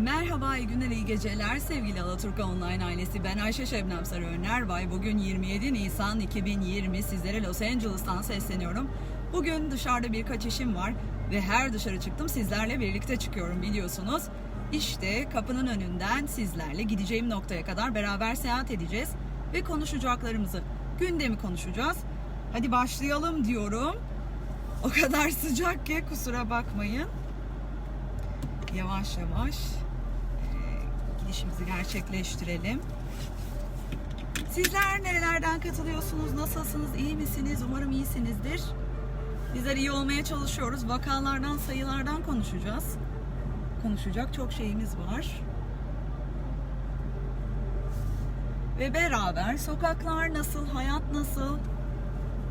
Merhaba, iyi günler, iyi geceler sevgili Alaturka Online ailesi. Ben Ayşe Şebnem Sarı Önerbay. Bugün 27 Nisan 2020 sizlere Los Angeles'tan sesleniyorum. Bugün dışarıda birkaç işim var ve her dışarı çıktım sizlerle birlikte çıkıyorum biliyorsunuz. İşte kapının önünden sizlerle gideceğim noktaya kadar beraber seyahat edeceğiz ve konuşacaklarımızı, gündemi konuşacağız. Hadi başlayalım diyorum. O kadar sıcak ki kusura bakmayın yavaş yavaş e, gidişimizi gerçekleştirelim. Sizler nerelerden katılıyorsunuz? Nasılsınız? İyi misiniz? Umarım iyisinizdir. Bizler iyi olmaya çalışıyoruz. Vakalardan, sayılardan konuşacağız. Konuşacak çok şeyimiz var. Ve beraber sokaklar nasıl, hayat nasıl,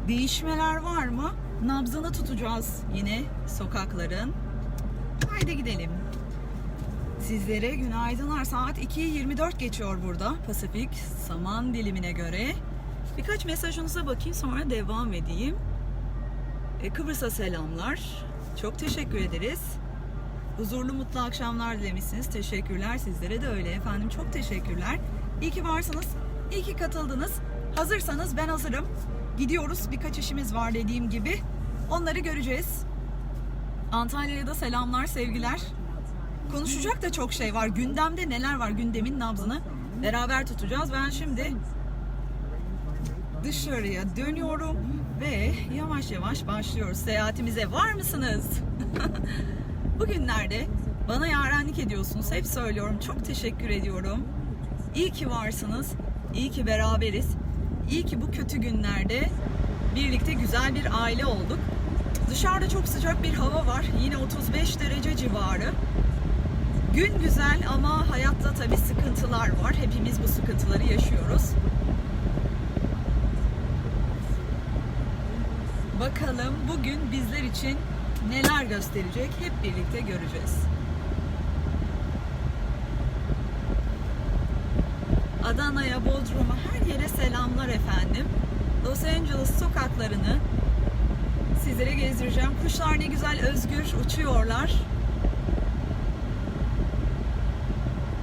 değişmeler var mı? Nabzını tutacağız yine sokakların. Haydi gidelim. Sizlere günaydınlar. Saat 2.24 geçiyor burada Pasifik zaman dilimine göre. Birkaç mesajınıza bakayım sonra devam edeyim. E, Kıbrıs'a selamlar. Çok teşekkür ederiz. Huzurlu mutlu akşamlar dilemişsiniz. Teşekkürler sizlere de öyle efendim. Çok teşekkürler. İyi ki varsınız. İyi ki katıldınız. Hazırsanız ben hazırım. Gidiyoruz. Birkaç işimiz var dediğim gibi. Onları göreceğiz. Antalya'ya da selamlar, sevgiler. Konuşacak da çok şey var. Gündemde neler var? Gündemin nabzını beraber tutacağız. Ben şimdi dışarıya dönüyorum ve yavaş yavaş başlıyoruz seyahatimize. Var mısınız? Bugünlerde bana yarenlik ediyorsunuz. Hep söylüyorum. Çok teşekkür ediyorum. İyi ki varsınız. İyi ki beraberiz. İyi ki bu kötü günlerde birlikte güzel bir aile olduk. Dışarıda çok sıcak bir hava var. Yine 35 derece civarı. Gün güzel ama hayatta tabii sıkıntılar var. Hepimiz bu sıkıntıları yaşıyoruz. Bakalım bugün bizler için neler gösterecek hep birlikte göreceğiz. Adana'ya, Bodrum'a her yere selamlar efendim. Los Angeles sokaklarını sizlere gezdireceğim. Kuşlar ne güzel özgür uçuyorlar.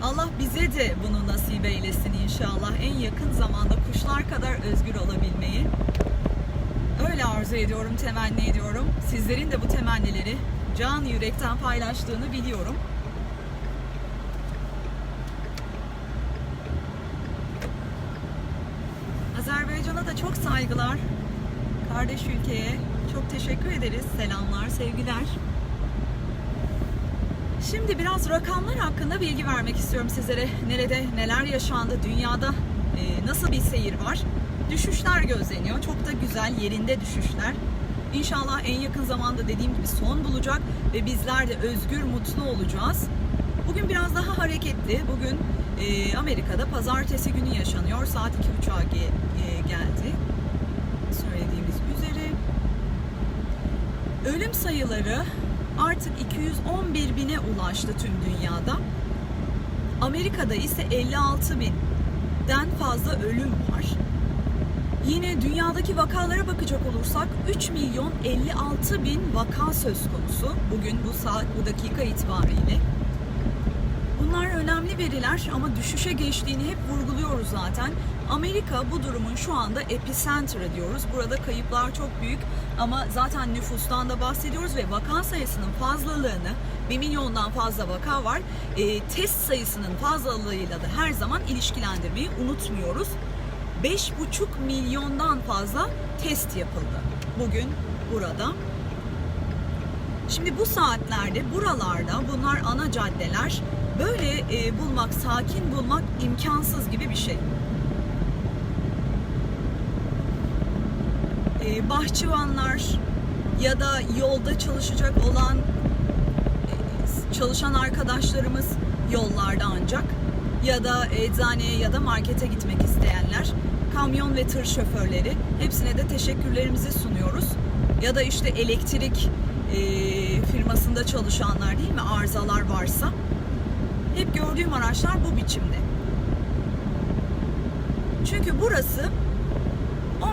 Allah bize de bunu nasip eylesin inşallah. En yakın zamanda kuşlar kadar özgür olabilmeyi. Öyle arzu ediyorum, temenni ediyorum. Sizlerin de bu temennileri can yürekten paylaştığını biliyorum. Azerbaycan'a da çok saygılar. Kardeş ülkeye çok teşekkür ederiz. Selamlar, sevgiler. Şimdi biraz rakamlar hakkında bilgi vermek istiyorum sizlere. Nerede neler yaşandı, dünyada e, nasıl bir seyir var? Düşüşler gözleniyor. Çok da güzel yerinde düşüşler. İnşallah en yakın zamanda dediğim gibi son bulacak ve bizler de özgür, mutlu olacağız. Bugün biraz daha hareketli. Bugün e, Amerika'da pazartesi günü yaşanıyor. Saat 2.30'a ge- e, geldi. Söylediğimiz üzere. Ölüm sayıları artık 211 bine ulaştı tüm dünyada. Amerika'da ise 56 binden fazla ölüm var. Yine dünyadaki vakalara bakacak olursak 3 milyon 56 bin vaka söz konusu bugün bu saat bu dakika itibariyle. Bunlar önemli veriler ama düşüşe geçtiğini hep vurguluyoruz zaten. Amerika bu durumun şu anda epicenter'ı diyoruz. Burada kayıplar çok büyük ama zaten nüfustan da bahsediyoruz ve vaka sayısının fazlalığını 1 milyondan fazla vaka var. E, test sayısının fazlalığıyla da her zaman ilişkilendirmeyi unutmuyoruz. 5,5 milyondan fazla test yapıldı bugün burada. Şimdi bu saatlerde buralarda bunlar ana caddeler böyle e, bulmak, sakin bulmak imkansız gibi bir şey. E, bahçıvanlar ya da yolda çalışacak olan e, çalışan arkadaşlarımız yollarda ancak ya da eczaneye ya da markete gitmek isteyenler, kamyon ve tır şoförleri hepsine de teşekkürlerimizi sunuyoruz. Ya da işte elektrik e, firmasında çalışanlar değil mi? Arızalar varsa. Hep gördüğüm araçlar bu biçimde. Çünkü burası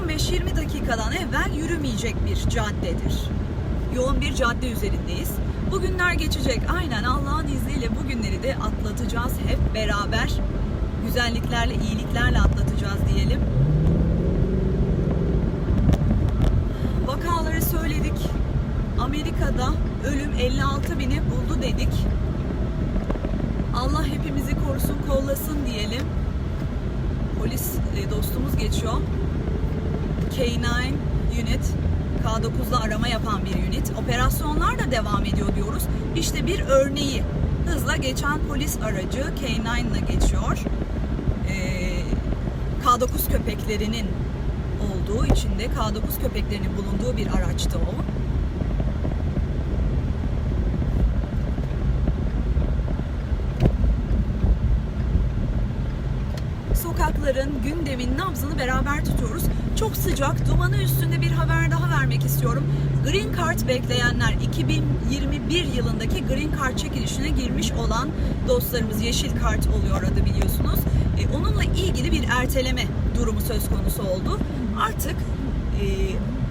15-20 dakikadan evvel yürümeyecek bir caddedir. Yoğun bir cadde üzerindeyiz. Bugünler geçecek. Aynen Allah'ın izniyle bugünleri de atlatacağız hep beraber. Güzelliklerle, iyiliklerle atlatacağız diyelim. Amerika'da ölüm 56 bini buldu dedik. Allah hepimizi korusun, kollasın diyelim. Polis e, dostumuz geçiyor. K9 unit K9'da arama yapan bir unit. Operasyonlar da devam ediyor diyoruz. İşte bir örneği. Hızla geçen polis aracı K9 ile geçiyor. Ee, K9 köpeklerinin olduğu içinde K9 köpeklerinin bulunduğu bir araçtı o. sokakların, gündemin nabzını beraber tutuyoruz. Çok sıcak, dumanı üstünde bir haber daha vermek istiyorum. Green Card bekleyenler 2021 yılındaki Green Card çekilişine girmiş olan dostlarımız Yeşil Kart oluyor adı biliyorsunuz. E, onunla ilgili bir erteleme durumu söz konusu oldu. Artık e,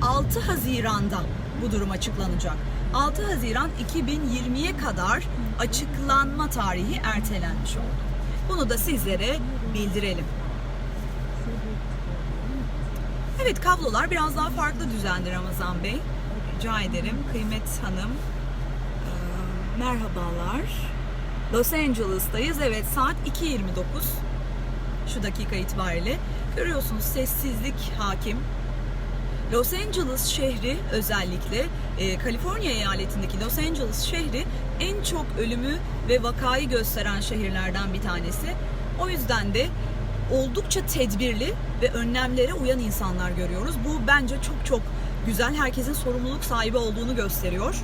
6 Haziran'da bu durum açıklanacak. 6 Haziran 2020'ye kadar açıklanma tarihi ertelenmiş oldu. Bunu da sizlere bildirelim. Evet kablolar biraz daha farklı düzende Ramazan Bey. Rica ederim Kıymet Hanım. Merhabalar. Los Angeles'tayız. Evet saat 2.29 şu dakika itibariyle. Görüyorsunuz sessizlik hakim. Los Angeles şehri özellikle Kaliforniya eyaletindeki Los Angeles şehri en çok ölümü ve vakayı gösteren şehirlerden bir tanesi. O yüzden de oldukça tedbirli ve önlemlere uyan insanlar görüyoruz. Bu bence çok çok güzel. Herkesin sorumluluk sahibi olduğunu gösteriyor.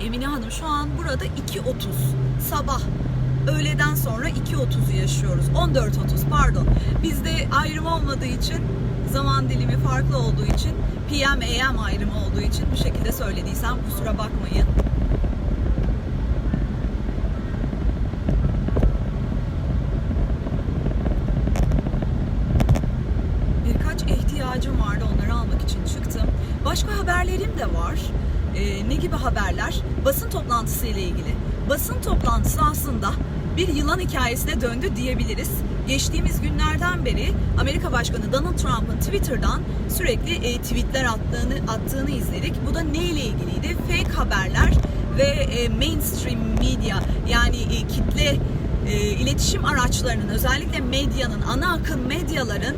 Emine Hanım şu an burada 2.30 sabah öğleden sonra 2.30'u yaşıyoruz. 14.30 pardon. Bizde ayrım olmadığı için zaman dilimi farklı olduğu için PM AM ayrımı olduğu için bu şekilde söylediysem kusura bakmayın. Birkaç ihtiyacım vardı onları almak için çıktım. Başka haberlerim de var. Ee, ne gibi haberler? Basın toplantısı ile ilgili. Basın toplantısı aslında bir yılan hikayesine döndü diyebiliriz. Geçtiğimiz günlerden beri Amerika Başkanı Donald Trump'ın Twitter'dan sürekli e, tweetler attığını attığını izledik. Bu da neyle ilgiliydi? Fake haberler ve e, mainstream media yani e, kitle e, iletişim araçlarının özellikle medyanın ana akım medyaların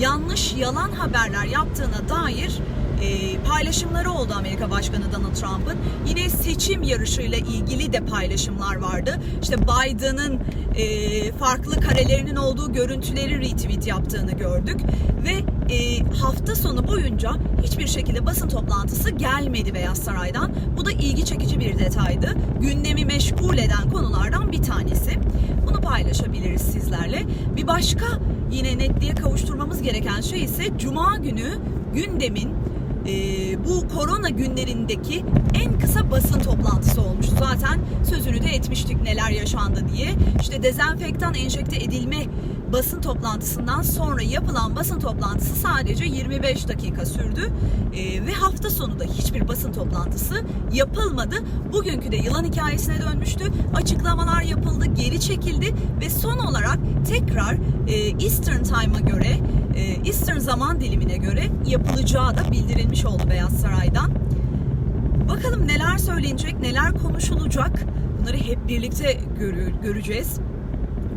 yanlış yalan haberler yaptığına dair e, paylaşımları oldu Amerika Başkanı Donald Trump'ın. Yine seçim yarışıyla ilgili de paylaşımlar vardı. İşte Biden'ın e, farklı karelerinin olduğu görüntüleri retweet yaptığını gördük ve e, hafta sonu boyunca hiçbir şekilde basın toplantısı gelmedi Beyaz Saray'dan. Bu da ilgi çekici bir detaydı. Gündemi meşgul eden konulardan bir tanesi. Bunu paylaşabiliriz sizlerle. Bir başka yine netliğe kavuşturmamız gereken şey ise Cuma günü gündemin e, bu korona günlerindeki en kısa basın toplantısı olmuştu. Zaten sözünü de etmiştik neler yaşandı diye. İşte dezenfektan enjekte edilme basın toplantısından sonra yapılan basın toplantısı sadece 25 dakika sürdü. E, ve hafta sonu da hiçbir basın toplantısı yapılmadı. Bugünkü de yılan hikayesine dönmüştü. Açıklamalar yapıldı, geri çekildi ve son olarak tekrar e, Eastern Time'a göre e, Eastern zaman dilimine göre yapılacağı da bildirilmiş oldu Beyaz Saray'dan. Bakalım neler söylenecek, neler konuşulacak. Bunları hep birlikte görü- göreceğiz.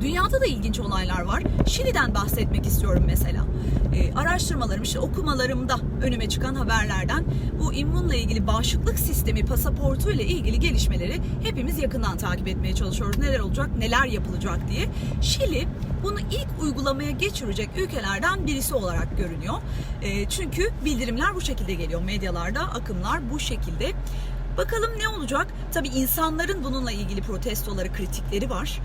Dünyada da ilginç olaylar var. Şili'den bahsetmek istiyorum mesela. Ee, araştırmalarım, işte okumalarımda önüme çıkan haberlerden bu immunla ilgili bağışıklık sistemi pasaportu ile ilgili gelişmeleri hepimiz yakından takip etmeye çalışıyoruz. Neler olacak, neler yapılacak diye. Şili bunu ilk uygulamaya geçirecek ülkelerden birisi olarak görünüyor. Ee, çünkü bildirimler bu şekilde geliyor. Medyalarda akımlar bu şekilde. Bakalım ne olacak? Tabii insanların bununla ilgili protestoları, kritikleri var.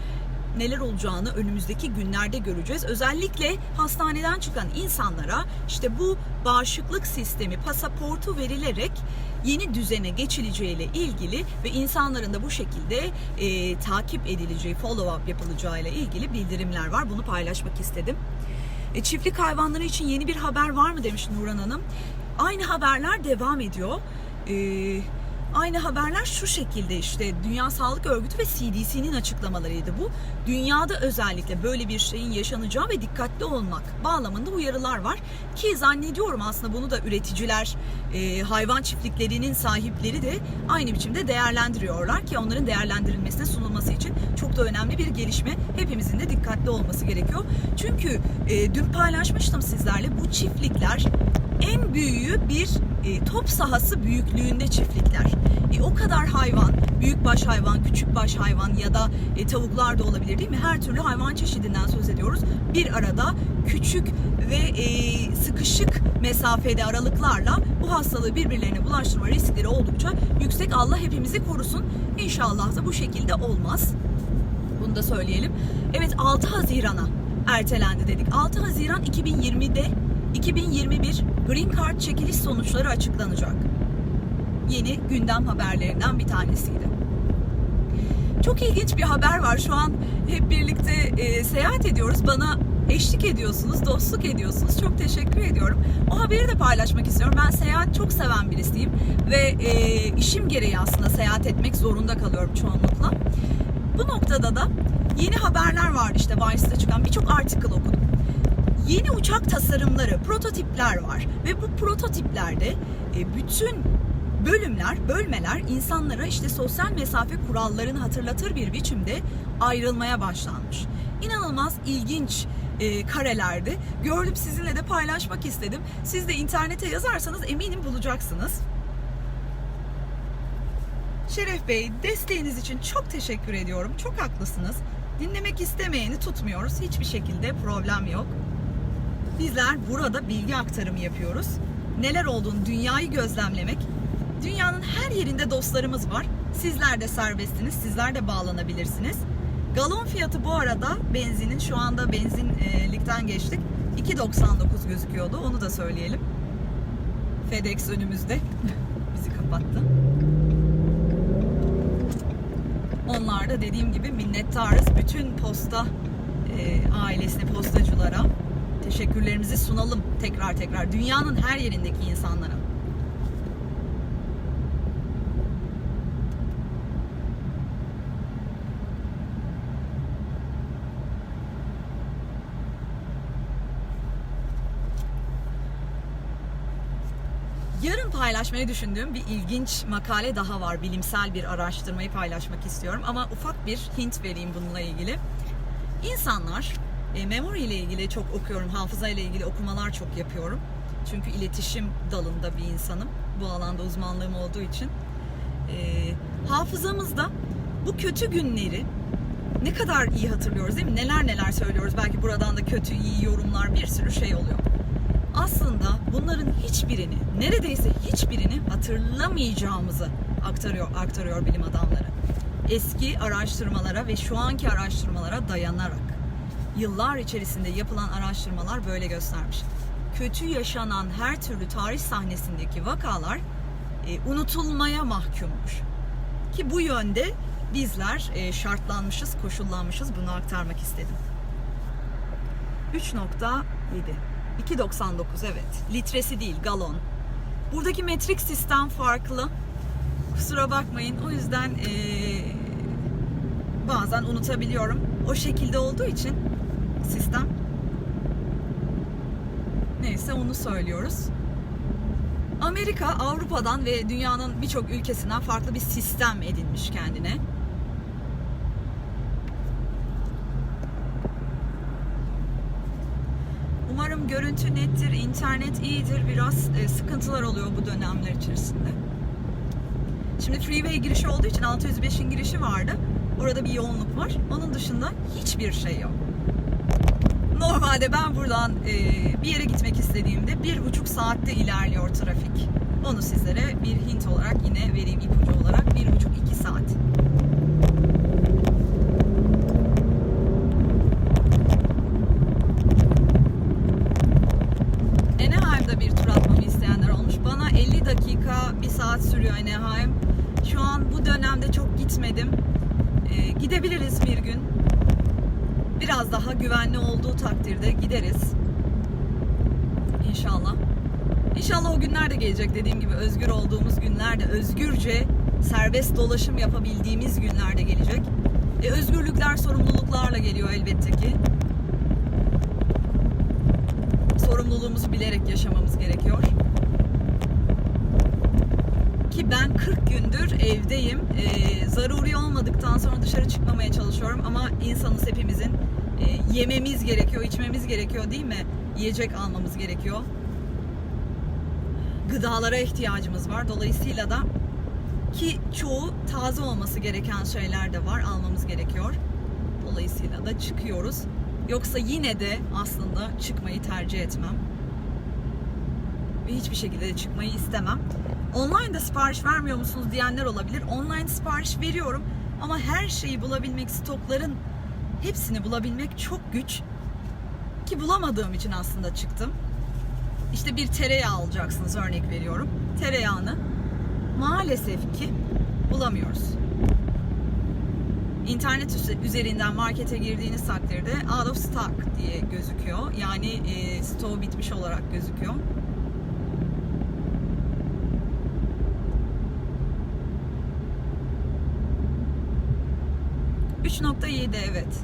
Neler olacağını önümüzdeki günlerde göreceğiz. Özellikle hastaneden çıkan insanlara işte bu bağışıklık sistemi pasaportu verilerek yeni düzene geçileceğiyle ilgili ve insanların da bu şekilde e, takip edileceği, follow up yapılacağıyla ilgili bildirimler var. Bunu paylaşmak istedim. E, çiftlik hayvanları için yeni bir haber var mı demiş Nurhan Hanım. Aynı haberler devam ediyor. Ee, aynı haberler şu şekilde işte Dünya Sağlık Örgütü ve CDC'nin açıklamalarıydı bu. Dünyada özellikle böyle bir şeyin yaşanacağı ve dikkatli olmak bağlamında uyarılar var. Ki zannediyorum aslında bunu da üreticiler, e, hayvan çiftliklerinin sahipleri de aynı biçimde değerlendiriyorlar ki onların değerlendirilmesine sunulması için çok da önemli bir gelişme. Hepimizin de dikkatli olması gerekiyor. Çünkü e, dün paylaşmıştım sizlerle bu çiftlikler en büyüğü bir e, top sahası büyüklüğünde çiftlikler. E, o kadar hayvan, büyükbaş hayvan, küçükbaş hayvan ya da e, tavuklar da olabilir değil mi? Her türlü hayvan çeşidinden söz ediyoruz. Bir arada küçük ve e, sıkışık mesafede aralıklarla bu hastalığı birbirlerine bulaştırma riskleri oldukça yüksek. Allah hepimizi korusun. İnşallah da bu şekilde olmaz. Da söyleyelim. Evet 6 Haziran'a ertelendi dedik. 6 Haziran 2020'de 2021 Green Card çekiliş sonuçları açıklanacak. Yeni gündem haberlerinden bir tanesiydi. Çok ilginç bir haber var. Şu an hep birlikte e, seyahat ediyoruz. Bana eşlik ediyorsunuz, dostluk ediyorsunuz. Çok teşekkür ediyorum. O haberi de paylaşmak istiyorum. Ben seyahat çok seven birisiyim ve e, işim gereği aslında seyahat etmek zorunda kalıyorum çoğunlukla. Bu noktada da yeni haberler vardı işte Vice'da çıkan birçok article okudum yeni uçak tasarımları, prototipler var ve bu prototiplerde e, bütün bölümler, bölmeler insanlara işte sosyal mesafe kurallarını hatırlatır bir biçimde ayrılmaya başlanmış. İnanılmaz ilginç e, karelerdi. Gördüm sizinle de paylaşmak istedim. Siz de internete yazarsanız eminim bulacaksınız. Şeref Bey desteğiniz için çok teşekkür ediyorum. Çok haklısınız. Dinlemek istemeyeni tutmuyoruz. Hiçbir şekilde problem yok. Bizler burada bilgi aktarımı yapıyoruz. Neler olduğunu dünyayı gözlemlemek. Dünyanın her yerinde dostlarımız var. Sizler de serbestsiniz. Sizler de bağlanabilirsiniz. Galon fiyatı bu arada benzinin şu anda benzinlikten geçtik. 2.99 gözüküyordu. Onu da söyleyelim. FedEx önümüzde. Bizi kapattı. Onlar da dediğim gibi minnettarız. Bütün posta e, ailesine, postacılara teşekkürlerimizi sunalım tekrar tekrar dünyanın her yerindeki insanlara. Paylaşmayı düşündüğüm bir ilginç makale daha var. Bilimsel bir araştırmayı paylaşmak istiyorum ama ufak bir hint vereyim bununla ilgili. İnsanlar e, memory ile ilgili çok okuyorum, hafıza ile ilgili okumalar çok yapıyorum. Çünkü iletişim dalında bir insanım. Bu alanda uzmanlığım olduğu için. E, hafızamızda bu kötü günleri ne kadar iyi hatırlıyoruz değil mi? Neler neler söylüyoruz. Belki buradan da kötü, iyi yorumlar bir sürü şey oluyor. Aslında bunların hiçbirini, neredeyse hiçbirini hatırlamayacağımızı aktarıyor, aktarıyor bilim adamları. Eski araştırmalara ve şu anki araştırmalara dayanarak yıllar içerisinde yapılan araştırmalar böyle göstermiş. Kötü yaşanan her türlü tarih sahnesindeki vakalar e, unutulmaya mahkummuş. Ki bu yönde bizler e, şartlanmışız, koşullanmışız. Bunu aktarmak istedim. 3.7 2.99 evet. Litresi değil, galon. Buradaki metrik sistem farklı. Kusura bakmayın. O yüzden e, bazen unutabiliyorum. O şekilde olduğu için sistem. Neyse onu söylüyoruz. Amerika Avrupa'dan ve dünyanın birçok ülkesinden farklı bir sistem edinmiş kendine. Umarım görüntü nettir, internet iyidir. Biraz e, sıkıntılar oluyor bu dönemler içerisinde. Şimdi freeway girişi olduğu için 605'in girişi vardı. Orada bir yoğunluk var. Onun dışında hiçbir şey yok. Normalde ben buradan e, bir yere gitmek istediğimde bir buçuk saatte ilerliyor trafik. Onu sizlere bir hint olarak yine vereyim ipucu olarak bir buçuk iki saat. dönemde çok gitmedim. Ee, gidebiliriz bir gün. Biraz daha güvenli olduğu takdirde gideriz. İnşallah. İnşallah o günler de gelecek dediğim gibi özgür olduğumuz günlerde özgürce serbest dolaşım yapabildiğimiz günlerde gelecek. E, özgürlükler sorumluluklarla geliyor elbette ki. Sorumluluğumuzu bilerek yaşamamız gerekiyor. Ki ben 40 gündür evdeyim. E, zaruri olmadıktan sonra dışarı çıkmamaya çalışıyorum ama insanız hepimizin. E, yememiz gerekiyor, içmemiz gerekiyor değil mi? Yiyecek almamız gerekiyor. Gıdalara ihtiyacımız var. Dolayısıyla da ki çoğu taze olması gereken şeyler de var. Almamız gerekiyor. Dolayısıyla da çıkıyoruz. Yoksa yine de aslında çıkmayı tercih etmem. Hiçbir şekilde de çıkmayı istemem. Online de sipariş vermiyor musunuz diyenler olabilir. Online sipariş veriyorum ama her şeyi bulabilmek, stokların hepsini bulabilmek çok güç. Ki bulamadığım için aslında çıktım. İşte bir tereyağı alacaksınız örnek veriyorum. Tereyağını maalesef ki bulamıyoruz. İnternet üze- üzerinden markete girdiğiniz takdirde out of stock diye gözüküyor. Yani e, stoğu bitmiş olarak gözüküyor. ...3.7 evet.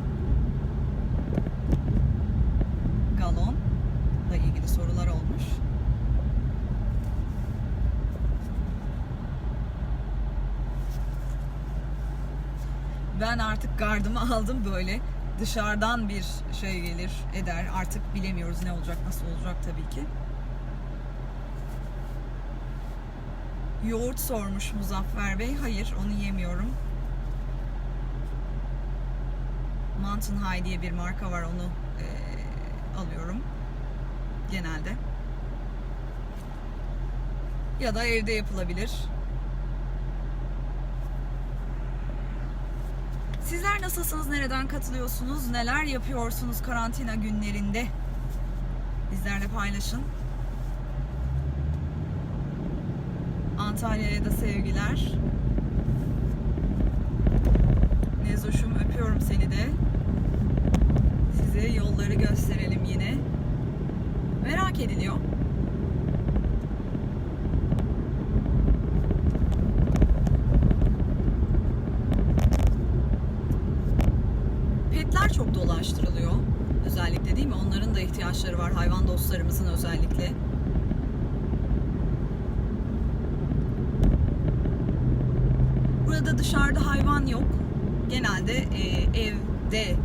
Galon da ilgili sorular olmuş. Ben artık gardımı aldım böyle dışarıdan bir şey gelir eder artık bilemiyoruz ne olacak nasıl olacak tabii ki. Yoğurt sormuş Muzaffer Bey. Hayır onu yemiyorum. Mountain High diye bir marka var onu eee, alıyorum genelde. Ya da evde yapılabilir. Sizler nasılsınız? Nereden katılıyorsunuz? Neler yapıyorsunuz karantina günlerinde? Bizlerle paylaşın. Antalya'ya da sevgiler. Nezoş'um öpüyorum seni de. Size yolları gösterelim yine. Merak ediliyor. Petler çok dolaştırılıyor. Özellikle değil mi? Onların da ihtiyaçları var. Hayvan dostlarımızın özellikle. Burada dışarıda hayvan yok. Genelde e, evde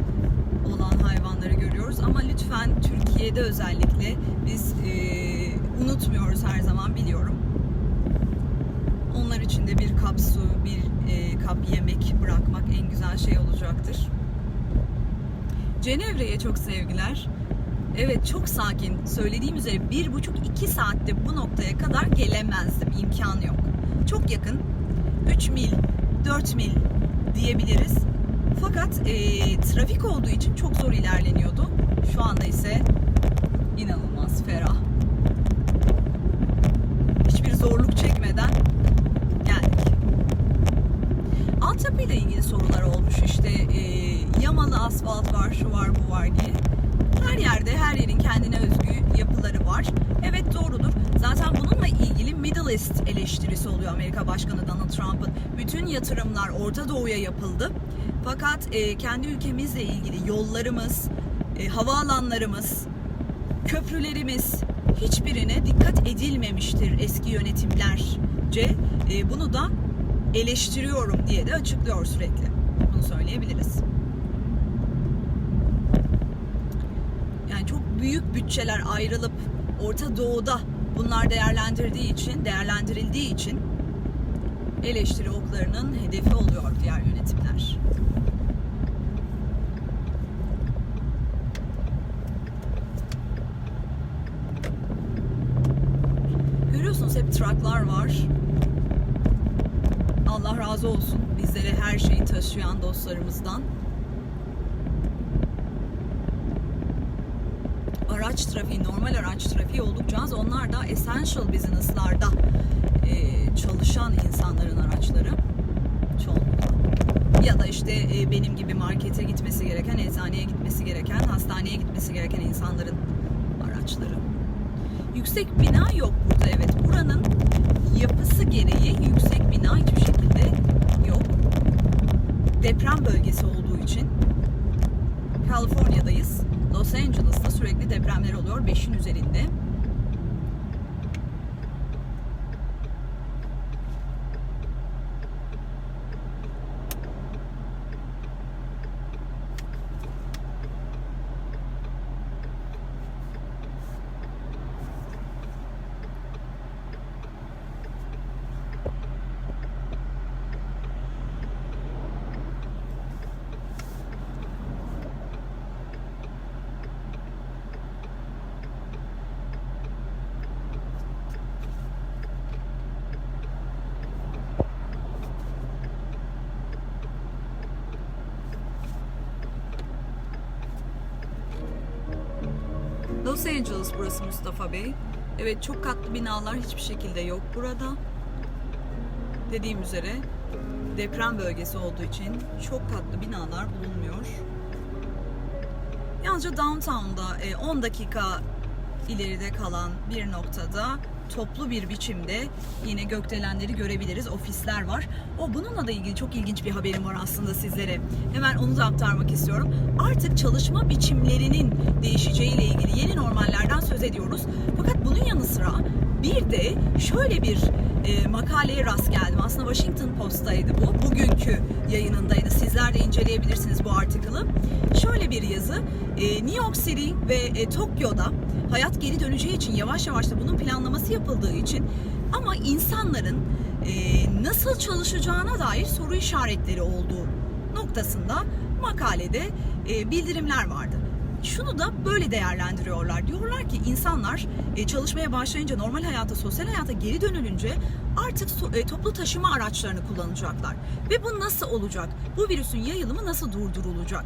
olan hayvanları görüyoruz ama lütfen Türkiye'de özellikle biz e, unutmuyoruz her zaman biliyorum. Onlar için de bir kap su, bir e, kap yemek bırakmak en güzel şey olacaktır. Cenevre'ye çok sevgiler. Evet çok sakin. Söylediğim üzere bir buçuk iki saatte bu noktaya kadar gelemezdim. İmkanı yok. Çok yakın. 3 mil, 4 mil diyebiliriz. Fakat e, trafik olduğu için çok zor ilerleniyordu. Şu anda ise inanılmaz ferah. Hiçbir zorluk çekmeden geldik. Altyapıyla ilgili sorular olmuş işte e, yamalı asfalt var, şu var, bu var diye. Her yerde, her yerin kendine özgü yapıları var. Evet doğrudur. Zaten bununla ilgili Middle East eleştirisi oluyor Amerika Başkanı Donald Trump'ın. Bütün yatırımlar Orta Doğu'ya yapıldı. Fakat e, kendi ülkemizle ilgili yollarımız, e, havaalanlarımız, köprülerimiz hiçbirine dikkat edilmemiştir eski yönetimlerce. E, bunu da eleştiriyorum diye de açıklıyor sürekli. Bunu söyleyebiliriz. Yani çok büyük bütçeler ayrılıp Orta Doğu'da bunlar değerlendirdiği için, değerlendirildiği için eleştiri oklarının hedefi oluyor diğer yönetimler. Traklar var. Allah razı olsun bizlere her şeyi taşıyan dostlarımızdan. Araç trafiği, normal araç trafiği oldukça az. Onlar da essential business'larda e, çalışan insanların araçları çoğunlukla. ya da işte e, benim gibi markete gitmesi gereken, eczaneye gitmesi gereken, hastaneye gitmesi gereken insanların araçları. Yüksek bina yok burada evet. Buranın yapısı gereği yüksek bina hiçbir şekilde yok. Deprem bölgesi olduğu için Kaliforniya'dayız. Los Angeles'ta sürekli depremler oluyor. 5'in üzerinde. Los Angeles burası Mustafa Bey. Evet çok katlı binalar hiçbir şekilde yok burada. Dediğim üzere deprem bölgesi olduğu için çok katlı binalar bulunmuyor. Yalnızca downtown'da e, 10 dakika ileride kalan bir noktada toplu bir biçimde yine gökdelenleri görebiliriz. Ofisler var. O bununla da ilgili çok ilginç bir haberim var aslında sizlere. Hemen onu da aktarmak istiyorum. Artık çalışma biçimlerinin değişeceğiyle ilgili yeni normallerden söz ediyoruz. Fakat bunun yanı sıra bir de şöyle bir e, makaleye rast geldim. Aslında Washington Post'taydı bu. Bugünkü yayınındaydı. Sizler de inceleyebilirsiniz bu artikılı. Şöyle bir yazı. E, New York City ve e, Tokyo'da hayat geri döneceği için yavaş yavaş da bunun planlaması yapıldığı için ama insanların e, nasıl çalışacağına dair soru işaretleri olduğu noktasında makalede e, bildirimler vardı. Şunu da böyle değerlendiriyorlar. Diyorlar ki insanlar e, çalışmaya başlayınca normal hayata, sosyal hayata geri dönülünce artık e, toplu taşıma araçlarını kullanacaklar. Ve bu nasıl olacak? Bu virüsün yayılımı nasıl durdurulacak?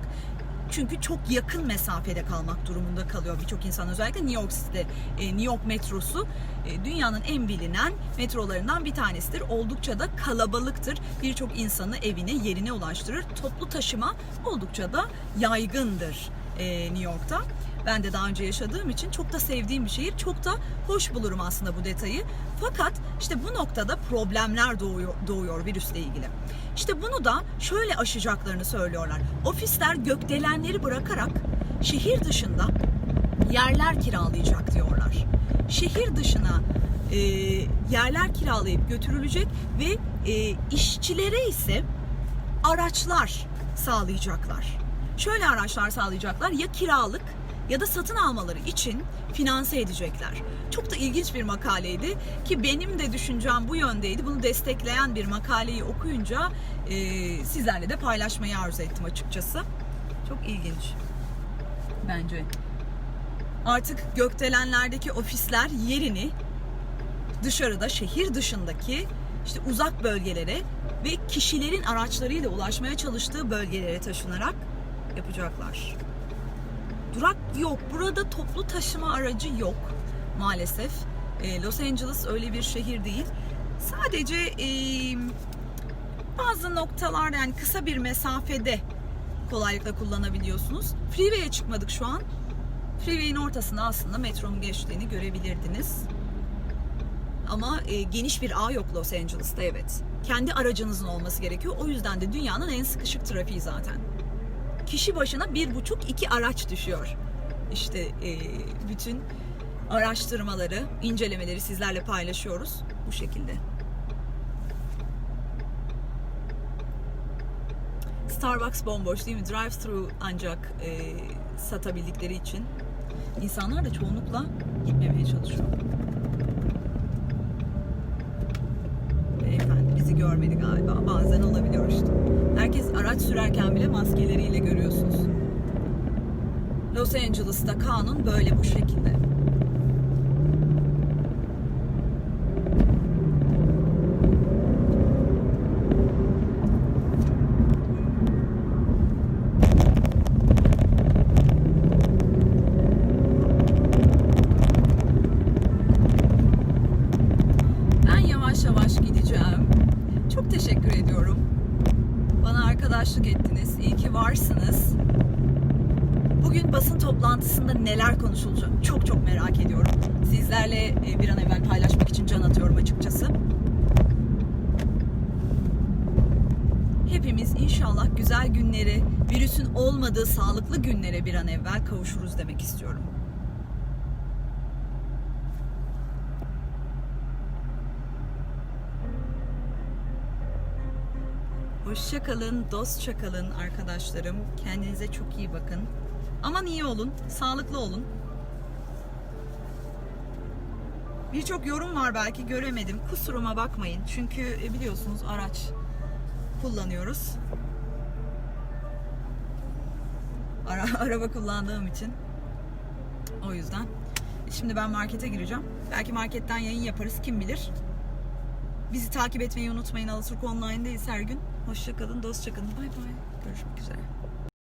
Çünkü çok yakın mesafede kalmak durumunda kalıyor birçok insan. Özellikle New York City'de e, New York metrosu e, dünyanın en bilinen metrolarından bir tanesidir. Oldukça da kalabalıktır. Birçok insanı evine, yerine ulaştırır. Toplu taşıma oldukça da yaygındır e, New York'ta. Ben de daha önce yaşadığım için çok da sevdiğim bir şehir. Çok da hoş bulurum aslında bu detayı. Fakat işte bu noktada problemler doğuyor, doğuyor virüsle ilgili. İşte bunu da şöyle aşacaklarını söylüyorlar. Ofisler gökdelenleri bırakarak şehir dışında yerler kiralayacak diyorlar. Şehir dışına e, yerler kiralayıp götürülecek ve e, işçilere ise araçlar sağlayacaklar. Şöyle araçlar sağlayacaklar ya kiralık ya da satın almaları için finanse edecekler. Çok da ilginç bir makaleydi ki benim de düşüncem bu yöndeydi. Bunu destekleyen bir makaleyi okuyunca e, sizlerle de paylaşmayı arzu ettim açıkçası. Çok ilginç bence. Artık gökdelenlerdeki ofisler yerini dışarıda şehir dışındaki işte uzak bölgelere ve kişilerin araçlarıyla ulaşmaya çalıştığı bölgelere taşınarak yapacaklar. Yok. Burada toplu taşıma aracı yok maalesef. Ee, Los Angeles öyle bir şehir değil. Sadece e, bazı noktalarda yani kısa bir mesafede kolaylıkla kullanabiliyorsunuz. Freeway'e çıkmadık şu an. Freeway'in ortasında aslında metronun geçtiğini görebilirdiniz. Ama e, geniş bir ağ yok Los Angeles'ta evet. Kendi aracınızın olması gerekiyor. O yüzden de dünyanın en sıkışık trafiği zaten. Kişi başına bir buçuk iki araç düşüyor. İşte e, bütün araştırmaları, incelemeleri sizlerle paylaşıyoruz bu şekilde. Starbucks bomboş değil mi? Drive-thru ancak e, satabildikleri için. İnsanlar da çoğunlukla gitmemeye çalışıyor. Beyefendi bizi görmedi galiba. Bazen olabiliyor işte. Herkes araç sürerken bile maskeleriyle görüyorsunuz. Los Angeles'ta kanun böyle bu şekilde. Ben yavaş yavaş gideceğim. Çok teşekkür ediyorum. Bana arkadaşlık ettiniz. İyi ki varsınız. Bugün basın toplantısında neler konuşulacak çok çok merak ediyorum. Sizlerle e, bir an evvel paylaşmak için can atıyorum açıkçası. Hepimiz inşallah güzel günleri, virüsün olmadığı sağlıklı günlere bir an evvel kavuşuruz demek istiyorum. Hoşça kalın, dostça kalın arkadaşlarım. Kendinize çok iyi bakın. Aman iyi olun, sağlıklı olun. Birçok yorum var belki göremedim. Kusuruma bakmayın. Çünkü e, biliyorsunuz araç kullanıyoruz. Ara, araba kullandığım için. O yüzden. Şimdi ben markete gireceğim. Belki marketten yayın yaparız kim bilir. Bizi takip etmeyi unutmayın. Alaturk Online'dayız her gün. Hoşçakalın, dostça kalın. Bay bay. Görüşmek üzere.